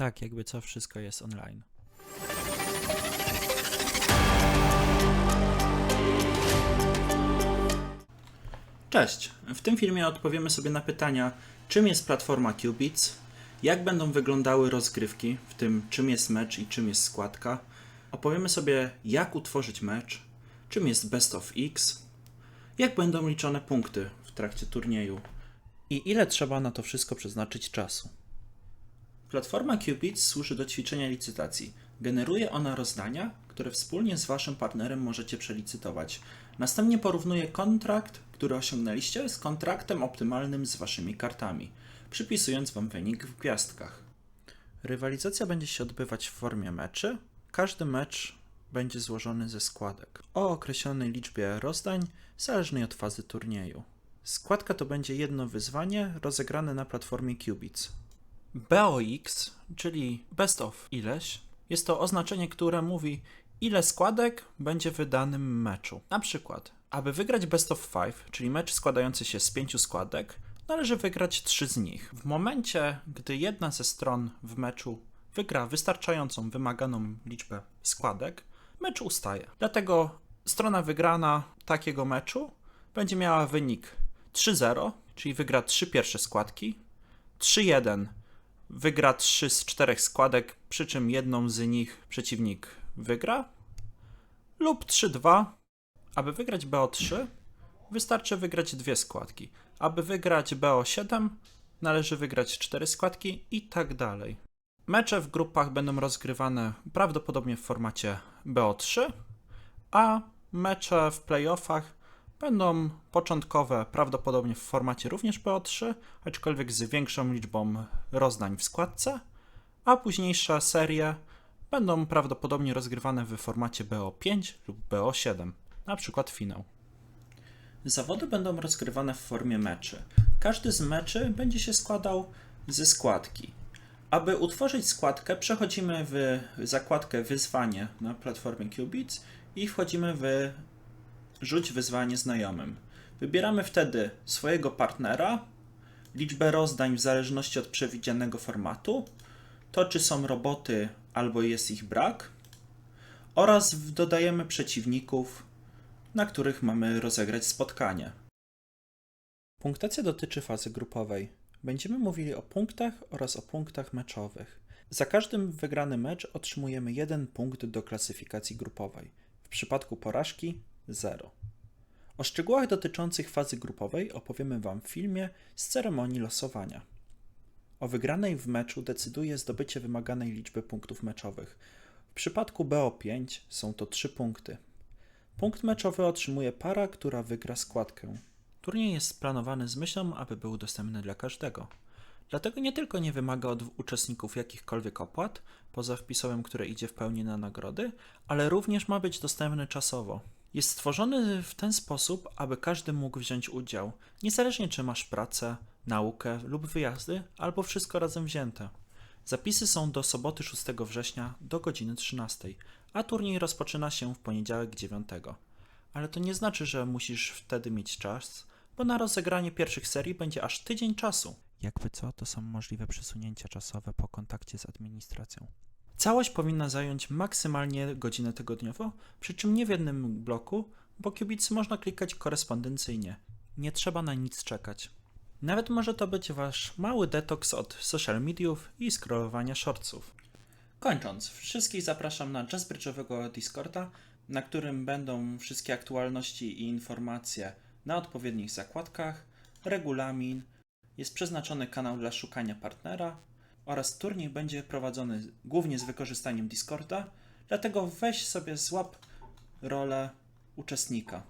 Tak, jakby co, wszystko jest online. Cześć! W tym filmie odpowiemy sobie na pytania, czym jest platforma Qubits, jak będą wyglądały rozgrywki, w tym czym jest mecz i czym jest składka. Opowiemy sobie, jak utworzyć mecz, czym jest Best of X, jak będą liczone punkty w trakcie turnieju i ile trzeba na to wszystko przeznaczyć czasu. Platforma Qubits służy do ćwiczenia licytacji. Generuje ona rozdania, które wspólnie z Waszym partnerem możecie przelicytować. Następnie porównuje kontrakt, który osiągnęliście, z kontraktem optymalnym z Waszymi kartami, przypisując Wam wynik w gwiazdkach. Rywalizacja będzie się odbywać w formie meczy. Każdy mecz będzie złożony ze składek o określonej liczbie rozdań, zależnej od fazy turnieju. Składka to będzie jedno wyzwanie rozegrane na platformie Qubits. BOX, czyli Best of ileś, jest to oznaczenie, które mówi, ile składek będzie w wydanym meczu. Na przykład, aby wygrać Best of 5, czyli mecz składający się z pięciu składek, należy wygrać trzy z nich. W momencie, gdy jedna ze stron w meczu wygra wystarczającą wymaganą liczbę składek, mecz ustaje. Dlatego strona wygrana takiego meczu będzie miała wynik 3-0, czyli wygra trzy pierwsze składki, 3-1 wygra 3 z 4 składek, przy czym jedną z nich przeciwnik wygra, lub 3-2. Aby wygrać BO3, wystarczy wygrać dwie składki. Aby wygrać BO7, należy wygrać 4 składki i tak dalej. Mecze w grupach będą rozgrywane prawdopodobnie w formacie BO3, a mecze w playoffach będą początkowe prawdopodobnie w formacie również BO3, aczkolwiek z większą liczbą rozdań w składce, a późniejsze serie będą prawdopodobnie rozgrywane w formacie BO5 lub BO7, na przykład finał. Zawody będą rozgrywane w formie meczy. Każdy z meczy będzie się składał ze składki. Aby utworzyć składkę, przechodzimy w zakładkę wyzwanie na platformie Qubits i wchodzimy w rzuć wyzwanie znajomym. Wybieramy wtedy swojego partnera, liczbę rozdań w zależności od przewidzianego formatu, to czy są roboty albo jest ich brak oraz dodajemy przeciwników, na których mamy rozegrać spotkanie. Punktacja dotyczy fazy grupowej. Będziemy mówili o punktach oraz o punktach meczowych. Za każdym wygrany mecz otrzymujemy jeden punkt do klasyfikacji grupowej. W przypadku porażki 0. O szczegółach dotyczących fazy grupowej opowiemy Wam w filmie z ceremonii losowania. O wygranej w meczu decyduje zdobycie wymaganej liczby punktów meczowych. W przypadku BO5 są to 3 punkty. Punkt meczowy otrzymuje para, która wygra składkę. Turniej jest splanowany z myślą, aby był dostępny dla każdego. Dlatego nie tylko nie wymaga od uczestników jakichkolwiek opłat, poza wpisowym, które idzie w pełni na nagrody, ale również ma być dostępny czasowo. Jest stworzony w ten sposób, aby każdy mógł wziąć udział, niezależnie czy masz pracę, naukę lub wyjazdy, albo wszystko razem wzięte. Zapisy są do soboty 6 września do godziny 13, a turniej rozpoczyna się w poniedziałek 9. Ale to nie znaczy, że musisz wtedy mieć czas, bo na rozegranie pierwszych serii będzie aż tydzień czasu. Jakby co, to są możliwe przesunięcia czasowe po kontakcie z administracją. Całość powinna zająć maksymalnie godzinę tygodniowo, przy czym nie w jednym bloku, bo kibicy można klikać korespondencyjnie. Nie trzeba na nic czekać. Nawet może to być wasz mały detoks od social mediów i scrollowania shortsów. Kończąc, wszystkich zapraszam na jazzbridge'owego Discorda, na którym będą wszystkie aktualności i informacje na odpowiednich zakładkach, regulamin, jest przeznaczony kanał dla szukania partnera oraz turniej będzie prowadzony głównie z wykorzystaniem Discorda, dlatego weź sobie złap rolę uczestnika.